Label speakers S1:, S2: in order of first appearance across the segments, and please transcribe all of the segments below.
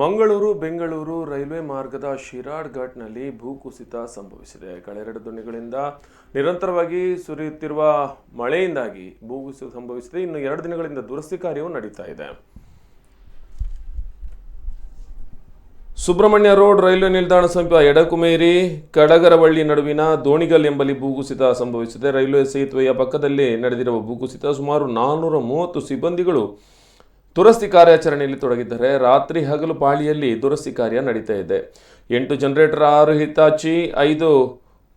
S1: Mangaluru, Bengaluru railway ಮಾರ್ಗದ ಶಿರಾಡ್ ಘಾಟ್ನಲ್ಲಿ ಭೂಕುಸಿತ ಸಂಭವಿಸಿದೆ. ಕಳೆರಡು ದಿನಗಳಿಂದ ನಿರಂತರವಾಗಿ ಸುರಿಯುತ್ತಿರುವ ಮಳೆಯಿಂದಾಗಿ ಭೂಕುಸಿತ ಸಂಭವಿಸಿದೆ. ಇನ್ನು ಎರಡು ದಿನಗಳಿಂದ ದುರಸ್ತಿ ಕಾರ್ಯವು ನಡೀತಾ ಇದೆ. ಸುಬ್ರಹ್ಮಣ್ಯ ರೋಡ್ ರೈಲ್ವೆ ನಿಲ್ದಾಣ ಸಮೀಪ ಎಡಕುಮೇರಿ, ಕಡಗರವಳ್ಳಿ ನಡುವಿನ ದೋಣಿಗಲ್ ಎಂಬಲ್ಲಿ ಭೂಕುಸಿತ ಸಂಭವಿಸಿದೆ. ರೈಲ್ವೆ ಸೇತುವೆಯ ಪಕ್ಕದಲ್ಲಿ ನಡೆದಿರುವ ಭೂಕುಸಿತ ಸುಮಾರು ನಾನ್ನೂರ ಮೂವತ್ತು ಸಿಬ್ಬಂದಿಗಳು ದುರಸ್ತಿ ಕಾರ್ಯಾಚರಣೆಯಲ್ಲಿ ತೊಡಗಿದ್ದಾರೆ ರಾತ್ರಿ ಹಗಲು ಪಾಳಿಯಲ್ಲಿ ದುರಸ್ತಿ ಕಾರ್ಯ ನಡೀತಾ ಇದೆ. ಎಂಟು ಜನರೇಟರ್ ಆರು ಹಿತಾಚಿ, ಐದು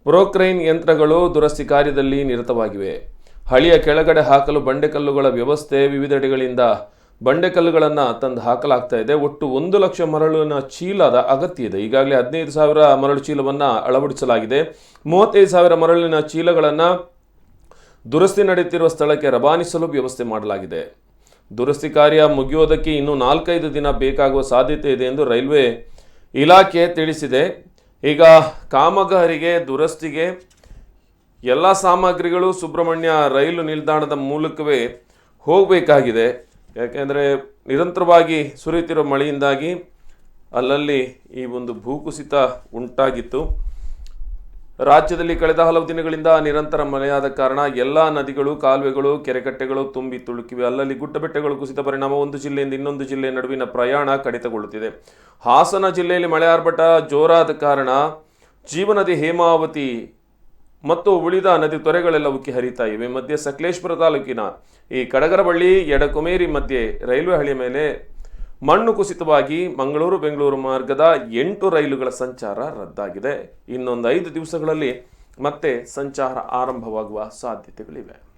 S1: ಪ್ರೋಕ್ರೈನ್ ಯಂತ್ರಗಳು ದುರಸ್ತಿ ಕಾರ್ಯದಲ್ಲಿ ನಿರತವಾಗಿವೆ. ಹಳಿಯ ಕೆಳಗಡೆ ಹಾಕಲು ಬಂಡೆಕಲ್ಲುಗಳ ವ್ಯವಸ್ಥೆ ವಿವಿಧೆಡೆಗಳಿಂದ ಬಂಡೆಕಲ್ಲುಗಳನ್ನು ತಂದು ಹಾಕಲಾಗ್ತಾ ಇದೆ. ಒಟ್ಟು ಒಂದು ಲಕ್ಷ ಮರಳಿನ ಚೀಲದ ಅಗತ್ಯ ಇದೆ. ಈಗಾಗಲೇ ಹದಿನೈದು ಸಾವಿರ ಮರಳು ಚೀಲವನ್ನು ಅಳವಡಿಸಲಾಗಿದೆ. ಮೂವತ್ತೈದು ಸಾವಿರ ಮರಳಿನ ಚೀಲಗಳನ್ನು ದುರಸ್ತಿ ನಡೆಯುತ್ತಿರುವ ಸ್ಥಳಕ್ಕೆ ರವಾನಿಸಲು ವ್ಯವಸ್ಥೆ ಮಾಡಲಾಗಿದೆ. ದುರಸ್ತಿ ಕಾರ್ಯ ಮುಗಿಯೋದಕ್ಕೆ ಇನ್ನೂ ನಾಲ್ಕೈದು ದಿನ ಬೇಕಾಗುವ ಸಾಧ್ಯತೆ ಇದೆ ಎಂದು ರೈಲ್ವೆ ಇಲಾಖೆ ತಿಳಿಸಿದೆ. ಈಗ ಕಾಮಗಾರಿಗೆ, ದುರಸ್ತಿಗೆ ಎಲ್ಲ ಸಾಮಗ್ರಿಗಳು ಸುಬ್ರಹ್ಮಣ್ಯ ರೈಲು ನಿಲ್ದಾಣದ ಮೂಲಕವೇ ಹೋಗಬೇಕಾಗಿದೆ. ಯಾಕೆಂದರೆ ನಿರಂತರವಾಗಿ ಸುರಿಯುತ್ತಿರುವ ಮಳೆಯಿಂದಾಗಿ ಅಲ್ಲಲ್ಲಿ ಈ ಒಂದು ಭೂಕುಸಿತ ಉಂಟಾಗಿತ್ತು. ರಾಜ್ಯದಲ್ಲಿ ಕಳೆದ ಹಲವು ದಿನಗಳಿಂದ ನಿರಂತರ ಮಳೆಯಾದ ಕಾರಣ ಎಲ್ಲ ನದಿಗಳು, ಕಾಲುವೆಗಳು, ಕೆರೆಕಟ್ಟೆಗಳು ತುಂಬಿ ತುಳುಕಿವೆ. ಅಲ್ಲಲ್ಲಿ ಗುಡ್ಡಬೆಟ್ಟಗಳು ಕುಸಿದ ಪರಿಣಾಮ ಒಂದು ಜಿಲ್ಲೆಯಿಂದ ಇನ್ನೊಂದು ಜಿಲ್ಲೆಯ ನಡುವಿನ ಪ್ರಯಾಣ ಕಡಿತಗೊಳ್ಳುತ್ತಿದೆ. ಹಾಸನ ಜಿಲ್ಲೆಯಲ್ಲಿ ಮಳೆ ಆರ್ಭಟ ಜೋರಾದ ಕಾರಣ ಜೀವನದಿ ಹೇಮಾವತಿ ಮತ್ತು ಉಳಿದ ನದಿ ತೊರೆಗಳೆಲ್ಲ ಉಕ್ಕಿ ಹರಿತಾ ಇವೆ. ಮಧ್ಯೆ ಸಕಲೇಶ್ಪುರ ತಾಲೂಕಿನ ಈ ಕಡಗರಬಳ್ಳಿ ಎಡಕುಮೇರಿ ಮಧ್ಯೆ ರೈಲ್ವೆ ಹಳಿ ಮೇಲೆ ಮಣ್ಣು ಕುಸಿತವಾಗಿ ಮಂಗಳೂರು ಬೆಂಗಳೂರು ಮಾರ್ಗದ ಎಂಟು ರೈಲುಗಳ ಸಂಚಾರ ರದ್ದಾಗಿದೆ. ಇನ್ನೊಂದು ಐದು ದಿವಸಗಳಲ್ಲಿ ಮತ್ತೆ ಸಂಚಾರ ಆರಂಭವಾಗುವ ಸಾಧ್ಯತೆಗಳಿವೆ.